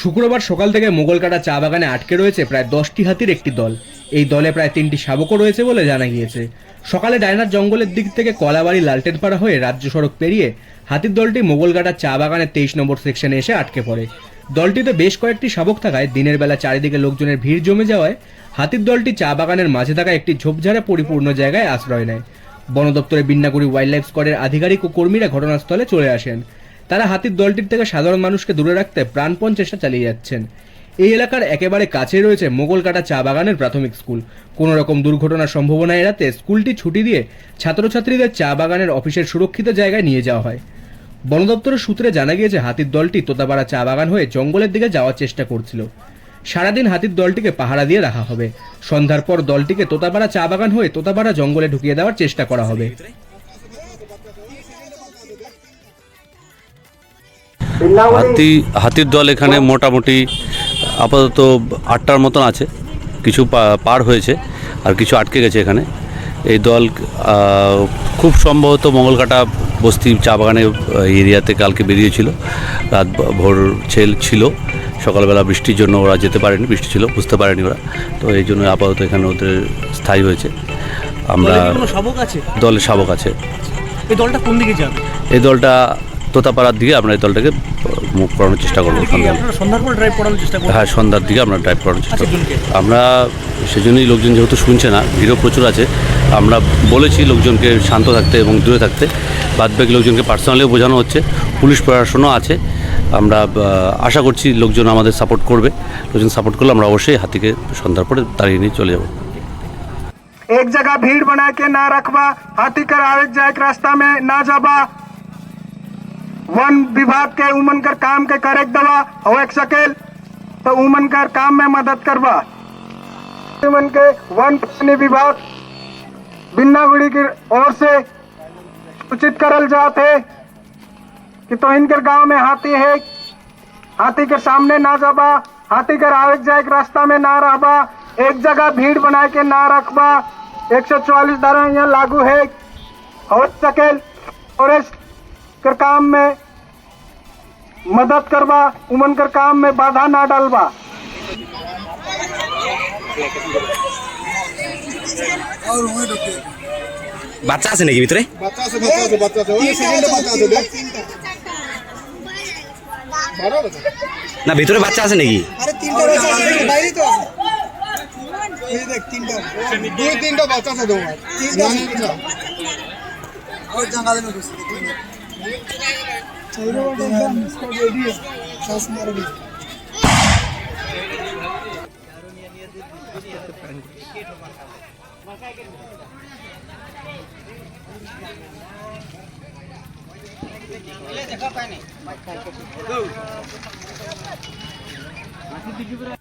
শুক্রবার সকাল থেকে মোগলকাটা চা বাগানে আটকে রয়েছে প্রায় দশটি হাতির একটি দল। এই দলে প্রায় তিনটি শাবকও রয়েছে বলে জানা গিয়েছে। সকালে ডায়নার জঙ্গলের দিক থেকে কলাবাড়ি লালটেনপাড়া হয়ে রাজ্য সড়ক পেরিয়ে হাতির দলটি মোগলকাটা চা বাগানের তেইশ নম্বর সেকশনে এসে আটকে পড়ে। দলটিতে বেশ কয়েকটি শাবক থাকায় দিনের বেলা চারিদিকে লোকজনের ভিড় জমে যাওয়ায় হাতির দলটি চা বাগানের মাঝে থাকা একটি ঝোপঝাড়ে পরিপূর্ণ জায়গায় আশ্রয় নেয়। বন দপ্তরের বিন্নাগুড়ি ওয়াইল্ড লাইফ স্কোয়াডের আধিকারিক ও কর্মীরা ঘটনাস্থলে চলে আসেন। তারা হাতির দলটির থেকে সাধারণ মানুষকে দূরে রাখতে প্রাণপণ চেষ্টা চালিয়ে যাচ্ছেন। এই এলাকার একেবারে কাছে রয়েছে মোগলকাটা চা বাগানের প্রাথমিক স্কুল। কোনো রকম দুর্ঘটনার সম্ভাবনা এড়াতে স্কুলটি ছুটি দিয়ে ছাত্রছাত্রীদের চা বাগানের অফিসের সুরক্ষিত জায়গায় নিয়ে যাওয়া হয়। বন দপ্তরের সূত্রে জানা গিয়েছে, হাতির দলটি তোতাপাড়া চা বাগান হয়ে জঙ্গলের দিকে যাওয়ার চেষ্টা করছিল। সারাদিন হাতির দলটিকে পাহারা দিয়ে রাখা হবে। সন্ধ্যার পর দলটিকে তোতাপাড়া চা বাগান হয়ে তোতাপাড়া জঙ্গলে ঢুকিয়ে দেওয়ার চেষ্টা করা হবে। হাতি হাতির দল এখানে মোটামুটি আপাতত আটটার মতন আছে। কিছু পার হয়েছে আর কিছু আটকে গেছে এখানে। এই দল খুব সম্ভবত মঙ্গলকাটা বস্তি চা বাগানের এরিয়াতে কালকে বেরিয়েছিল। রাত ভোর ছেল ছিল। সকালবেলা বৃষ্টির জন্য ওরা যেতে পারেনি বৃষ্টি ছিল বুঝতে পারেনি ওরা। তো এই জন্য আপাতত এখানে ওদের স্থায়ী হয়েছে। আমরা দলের শাবক আছে। এই দলটা কোন দিকে যাবে? এই দলটা তোতাপাড়ার দিকে আমরা এই দলটাকে মুভ করানোর চেষ্টা করবো কি সন্ধ্যা আপনারা সন্ধ্যার পর ড্রাইভ করানোর চেষ্টা করবেন হ্যাঁ সন্ধ্যার দিকে আমরা ড্রাইভ করানোর চেষ্টা করবো জনকে? আমরা সেজন্যই লোকজন যেহেতু শুনছে না ভিড়ও প্রচুর আছে আমরা বলেছি লোকজনকে শান্ত থাকতে এবং দূরে থাকতে বাদবাকি লোকজনকে পার্সোনালিও বোঝানো হচ্ছে পুলিশ প্রশাসনও আছে আমরা আহ, আশা করছি লোকজন আমাদের সাপোর্ট করবে লোকজন সাপোর্ট করলে আমরা অবশ্যই হাতিকে সন্ধ্যার পরে দাঁড়িয়ে নিয়ে চলে যাবো एक जगह भीड़ बना के ना रखबा हाथी कर आवे जाए के रास्ता में ना जाबा वन विभाग के उमन कर काम के करेक दवा हो एक सकेल तो उमन कर काम में मदद करवा उमन के वन प्राणी विभाग बिन्नागुड़ी की ओर से सूचित करल जाते कि तो इनकर गाँव में हाथी है, हाथी के सामने ना जाबा, हाथी कर आवे जाए रास्ता में ना रहबा, एक जगह भीड़ बना के ना रखबा 144 धारा यहाँ लागू है, हो सके फॉरेस्ट कर काम में मदद करबा उमन कर काम में बाधा ना डालबा বাচ্চা আছে নাকি ভিতরে বাচ্চা আছে বাচ্চা আছে বাচ্চা আছে ওই সেকেন্ডে বাচ্চা আছে দেখ বারো আছে না ভিতরে বাচ্চা আছে নাকি আরে তিনটা বাচ্চা আছে বাইরে তো আছে এই দেখ তিনটা দুই তিনটা বাচ্চা আছে তোমার তিনটা और जंगल में Saya mau di sana, saya mau di sana. Saya.